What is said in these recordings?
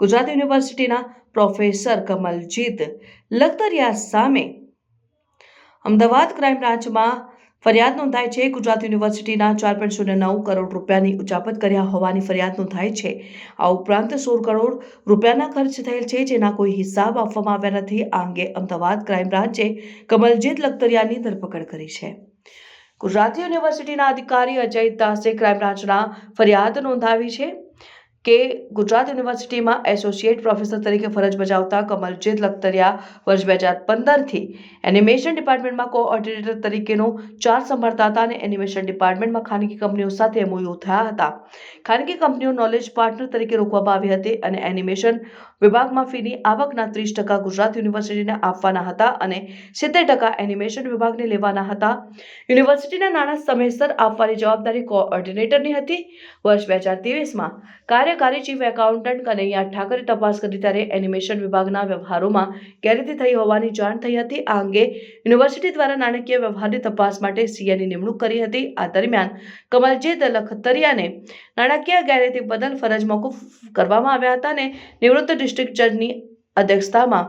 ગુજરાત યુનિવર્સિટીના પ્રોફેસર કમલજીત લખતરિયા સામે અમદાવાદ ક્રાઇમ બ્રાન્ચમાં ફરિયાદ નોંધાઈ છે. ગુજરાત યુનિવર્સિટીના ચાર પોઈન્ટ શૂન્ય નવ કરોડ રૂપિયાની ઉચાપત કર્યા હોવાની ફરિયાદ નોંધાઈ છે. આ ઉપરાંત સોળ કરોડ રૂપિયાના ખર્ચ થયેલ છે, જેના કોઈ હિસાબ આપવામાં આવ્યા નથી. આ અંગે અમદાવાદ ક્રાઇમ બ્રાન્ચે કમલજીત લખતરિયાની ધરપકડ કરી છે. ગુજરાત યુનિવર્સિટીના અધિકારી અજય દાસે ક્રાઇમ બ્રાન્ચના ફરિયાદ નોંધાવી છે. કે ગુજરાત યુનિવર્સિટીમાં એસોસિએટ પ્રોફેસર તરીકે ફરજ બજાવતા કમલજીત લખતરિયા વર્ષ બે હજાર પંદરથી એનિમેશન ડિપાર્ટમેન્ટમાં કોઓર્ડિનેટર તરીકેનો ચાર્જ સંભાળતા હતા અને એનિમેશન ડિપાર્ટમેન્ટમાં ખાનગી કંપનીઓ સાથે એમઓયુ થયા હતા. ખાનગી કંપનીઓ નોલેજ પાર્ટનર તરીકે રોકવામાં આવી હતી અને એનિમેશન વિભાગમાં ફીની આવકના ત્રીસ ટકા ગુજરાત યુનિવર્સિટીને આપવાના હતા અને સિત્તેર ટકા એનિમેશન વિભાગને લેવાના હતા. યુનિવર્સિટીના નાણાં સમયસર આપવાની જવાબદારી કોઓર્ડિનેટરની હતી. વર્ષ બે હજાર ત્રેવીસમાં કાર્યકારી ચીફ એકાઉન્ટન્ટ કનૈયા ઠાકરે તપાસ કરી ત્યારે એનિમેશન વિભાગના વ્યવહારોમાં ગેરરીતિ થઈ હોવાની જાણ થઈ હતી. આ અંગે યુનિવર્સિટી દ્વારા નાણાકીય વ્યવહારની તપાસ માટે સીએની નિમણૂક કરી હતી. આ દરમિયાન કમલજીત લખતરિયાને નાણાકીય ગેરરીતિ બદલ ફરજ મોકૂફ કરવામાં આવ્યા હતા અને નિવૃત્ત ડિસ્ટ્રિક્ટ જજની અધ્યક્ષતામાં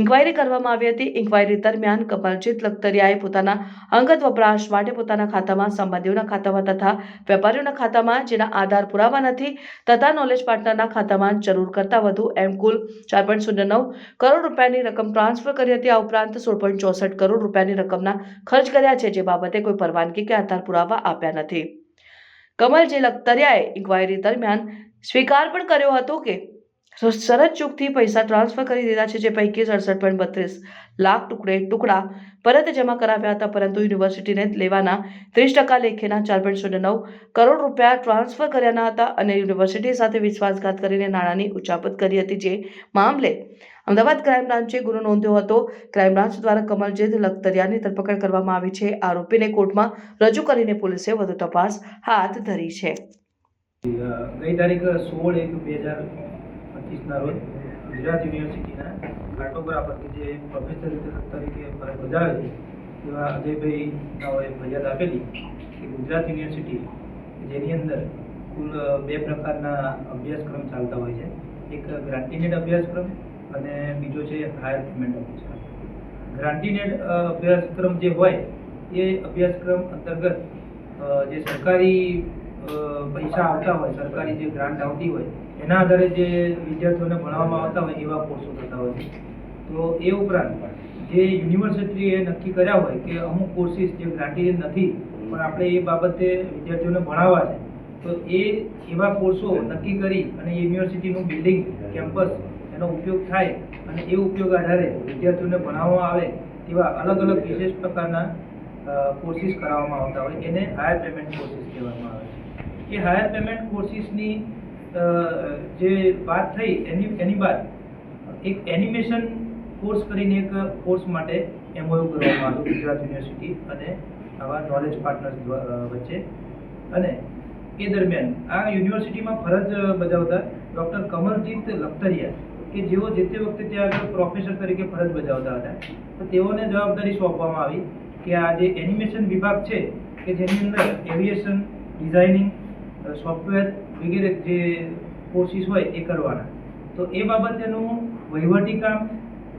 ઇન્ક્વાયરી કરવામાં આવી હતી. ઇન્ક્વાયરી દરમિયાન કમલજીત લખતરિયાએ પોતાના અંગત વપરાશ માટે પોતાના ખાતામાં સંબંધીઓના ખાતામાં તથા વેપારીઓના ખાતામાં, જેના આધાર પુરાવા નથી, તથા નોલેજ પાર્ટનરના ખાતામાં જરૂર કરતાં વધુ એમ કુલ ચાર પોઈન્ટ શૂન્ય નવ કરોડ રૂપિયાની રકમ ટ્રાન્સફર કરી હતી. આ ઉપરાંત સોળ પોઈન્ટ ચોસઠ કરોડ રૂપિયાની રકમના ખર્ચ કર્યા છે, જે બાબતે કોઈ પરવાનગી કે આધાર પુરાવા આપ્યા નથી. કમલજી લખતરિયાએ ઇન્ક્વાયરી દરમિયાન સ્વીકાર પણ કર્યો હતો કે શરત ચૂકથી પૈસા ટ્રાન્સફર કરી દીધા છે, જે પૈકી સડસઠ પોઈન્ટ બત્રીસ લાખ ટુકડે ટુકડા પરત જમા કરાવ્યા હતા, પરંતુ યુનિવર્સિટીને લેવાના ત્રીસ ટકા લેખેના ચાર પોઈન્ટ શૂન્ય નવ કરોડ રૂપિયા ટ્રાન્સફર કર્યાના હતા અને યુનિવર્સિટી સાથે વિશ્વાસઘાત કરીને નાણાંની ઉચાપત કરી હતી જે મામલે અમદાવાદ ક્રાઇમ બ્રાન્ચે ગુનો નોંધ્યો હતો. ક્રાઇમ બ્રાન્ચ દ્વારા કમલજીત લખતરિયાની ધરપકડ કરવામાં આવી છે. આરોપીને કોર્ટમાં રજૂ કરીને પોલીસે વધુ તપાસ હાથ ધરી છે. ગઈ તારીખ સોળ એક બે હજાર પચીસના રોજ ગુજરાત યુનિવર્સિટીના કાર્ટોગ્રાફર કે જે પ્રોફેસર તરીકે ફરજ બજાવે છે, એવા અજયભાઈ ફરિયાદ આપેલી કે ગુજરાત યુનિવર્સિટી જેની અંદર કુલ બે પ્રકારના અભ્યાસક્રમ ચાલતા હોય છે. એક ગ્રાન્ટીનેડ અભ્યાસક્રમ અને બીજો છે હાયર પેમેન્ટ અભ્યાસક્રમ. ગ્રાન્ટીનેડ અભ્યાસક્રમ જે હોય, એ અભ્યાસક્રમ અંતર્ગત જે સરકારી પૈસા આવતા હોય, સરકારી જે ગ્રાન્ટ આવતી હોય, એના આધારે જે વિદ્યાર્થીઓને ભણાવવામાં આવતા હોય, એવા કોર્સો થતા હોય છે. તો એ ઉપરાંત જે યુનિવર્સિટીએ નક્કી કર્યા હોય કે અમુક કોર્સીસ જે ગ્રાન્ટેડ નથી, પણ આપણે એ બાબતે વિદ્યાર્થીઓને ભણાવવા છે, તો એ એવા કોર્સો નક્કી કરી અને યુનિવર્સિટીનું બિલ્ડિંગ કેમ્પસ એનો ઉપયોગ થાય અને એ ઉપયોગ આધારે વિદ્યાર્થીઓને ભણાવવામાં આવે તેવા અલગ અલગ વિશેષ પ્રકારના કોર્સિસ કરાવવામાં આવતા હોય, એને હાયર પેમેન્ટ કોર્સિસ કહેવામાં આવે એ હાયર પેમેન્ટ કોર્સિસની જે વાત થઈ, એની એની બાદ એક એનિમેશન કોર્સ કરીને એક કોર્સ માટે એમઓયુ કરવામાં આવ્યું, ગુજરાત યુનિવર્સિટી અને આવા નોલેજ પાર્ટનર્સ વચ્ચે. અને એ દરમિયાન આ યુનિવર્સિટીમાં ફરજ બજાવતા ડૉક્ટર કમલજીત લખતરિયા કે જેઓ જે તે વખતે ત્યાં આગળ પ્રોફેસર તરીકે ફરજ બજાવતા હતા, તો તેઓને જવાબદારી સોંપવામાં આવી કે આ જે એનિમેશન વિભાગ છે, કે જેની અંદર એવિએશન ડિઝાઇનિંગ સોફ્ટવેર વગેરે જે કોર્સિસ હોય એ કરવાના. તો એ બાબતેનું વહીવટી કામ,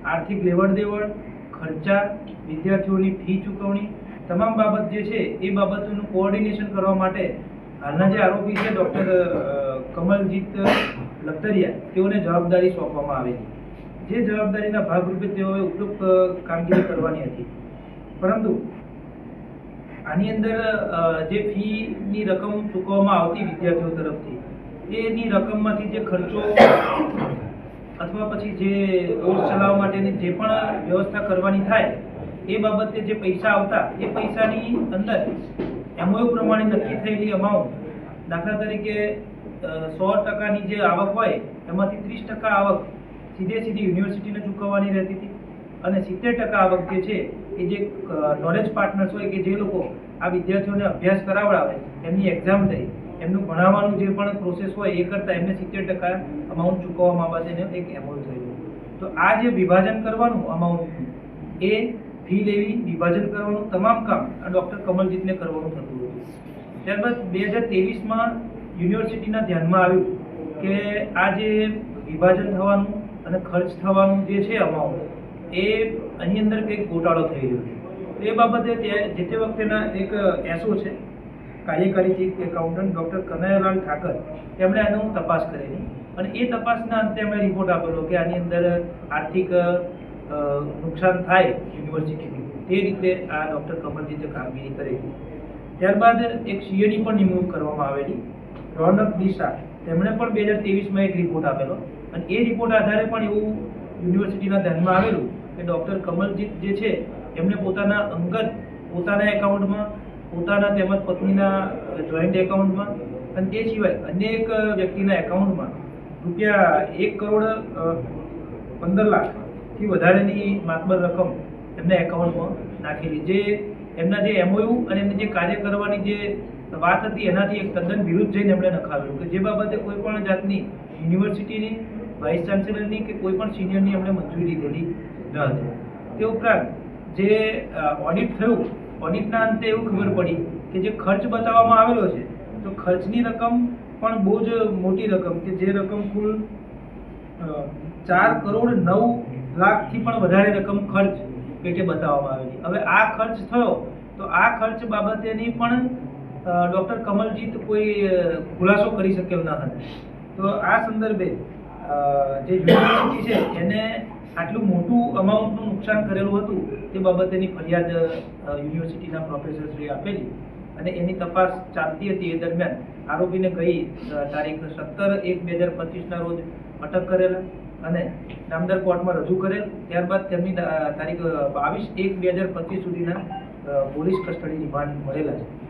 આર્થિક લેવડ દેવડ ખર્ચા, વિદ્યાર્થીઓની ફી ચૂકવણી, તમામ બાબત જે છે એ બાબતોનું કોઓર્ડિનેશન કરવા માટે હાલના જે આરોપી છે ડૉક્ટર કમલજીત લખતરિયા, તેઓને જવાબદારી સોંપવામાં આવેલી. જે જવાબદારીના ભાગરૂપે તેઓએ ઉપયુક્ત કામગીરી કરવાની હતી. પરંતુ આની અંદર જે ફીની રકમ ચૂકવવામાં આવતી વિદ્યાર્થીઓ તરફથી, એની રકમમાંથી જે ખર્ચો અથવા પછી જે કોર્સ ચલાવવા માટેની જે પણ વ્યવસ્થા કરવાની થાય, એ બાબતે જે પૈસા આવતા, એ પૈસાની અંદર એમઓયુ પ્રમાણે નક્કી થયેલી અમાઉન્ટ દાખલા તરીકે સો ટકાની જે આવક હોય, એમાંથી ત્રીસ ટકા આવક સીધે સીધી યુનિવર્સિટીને ચૂકવવાની રહેતી હતી. અને સિત્તેર ટકા આવક જે છે એ જે નોલેજ પાર્ટનર્સ હોય કે જે લોકો આ વિદ્યાર્થીઓને અભ્યાસ કરાવડાવે, એમની એક્ઝામ થઈ, એમનું ભણાવવાનું જે પણ પ્રોસેસ હોય એ કરતાં એમને સિત્તેર ટકા અમાઉન્ટ ચૂકવવામાં બાબતેનું એક એમોલ થયું તો આ જે વિભાજન કરવાનું અમાઉન્ટનું એ ફી લેવી, વિભાજન કરવાનું તમામ કામ આ ડૉક્ટર કમલજીતને કરવાનું થતું હતું. ત્યારબાદ બે હજાર તેવીસમાં યુનિવર્સિટીના ધ્યાનમાં આવ્યું કે આ જે વિભાજન થવાનું અને ખર્ચ થવાનું જે છે અમાઉન્ટ એ આની અંદર કંઈક ગોટાળો થઈ રહ્યો છે. એ બાબતે જે તે વખતેના એક એસો છે, કાર્યકારી chief accountant doctor Kanaiyalal Thakar, તેમણે આનો તપાસ કરેલી. અને એ તપાસના અંતે એમણે રિપોર્ટ આપેલો કે આની અંદર આર્થિક નુકસાન થાય યુનિવર્સિટીની તે રીતે આ ડૉક્ટર કમલજીતે કામગીરી કરેલી ત્યારબાદ એક સીએડી પણ નિમણૂક કરવામાં આવેલી. રોનક દિશા તેમણે પણ બે હજાર ત્રેવીસમાં એક રિપોર્ટ આપેલો. અને એ રિપોર્ટ આધારે પણ એવું યુનિવર્સિટીના ધ્યાનમાં આવેલું કે ડૉક્ટર કમલજીત જે છે, એમને પોતાના અંગત, પોતાના એકાઉન્ટમાં પોતાના તેમજ પત્નીના જોઈન્ટ એકાઉન્ટમાં અને તે સિવાય અનેક વ્યક્તિના એકાઉન્ટમાં રૂપિયા એક કરોડ પંદર લાખથી વધારેની માતબર રકમ એમના એકાઉન્ટમાં નાખેલી. જે એમના જે એમઓયુ અને એમની જે કાર્ય કરવાની જે વાત હતી, એનાથી એક તદ્દન વિરુદ્ધ જઈને એમણે નખાવેલું કે જે બાબતે કોઈ પણ જાતની યુનિવર્સિટીની, વાઇસ ચાન્સેલરની કે કોઈ પણ સિનિયરની એમણે મંજૂરી લીધેલી ન હતું. તે ઉપરાંત જે ઓડિટ થયું ઓડિટના અંતે એવું ખબર પડી કે જે ખર્ચ બતાવવામાં આવેલો છે, તો ખર્ચની રકમ પણ બહુ જ મોટી રકમ કે જે રકમ કુલ ચાર કરોડ નવ લાખથી પણ વધારે રકમ ખર્ચ પેટે બતાવવામાં આવેલી. હવે આ ખર્ચ થયો, તો આ ખર્ચ બાબતેની પણ ડૉક્ટર કમલજીત કોઈ ખુલાસો કરી શકેલ ન હતા. તો આ સંદર્ભે જે યુનિવર્સિટી છે, એને આટલું મોટું અમાઉન્ટનું નુકસાન કરેલું હતું, તે બાબતેની ફરિયાદ યુનિવર્સિટીના પ્રોફેસરશ્રીએ આપેલી. અને એની તપાસ ચાલતી હતી એ દરમિયાન આરોપીને ગઈ તારીખ સત્તર એક બે હજાર પચીસના રોજ અટક કરેલા અને નામદાર કોર્ટમાં રજૂ કરેલ. ત્યારબાદ તેમની તારીખ બાવીસ એક બે હજાર પચીસ સુધીના પોલીસ કસ્ટડી રિમાન્ડ મળેલા છે.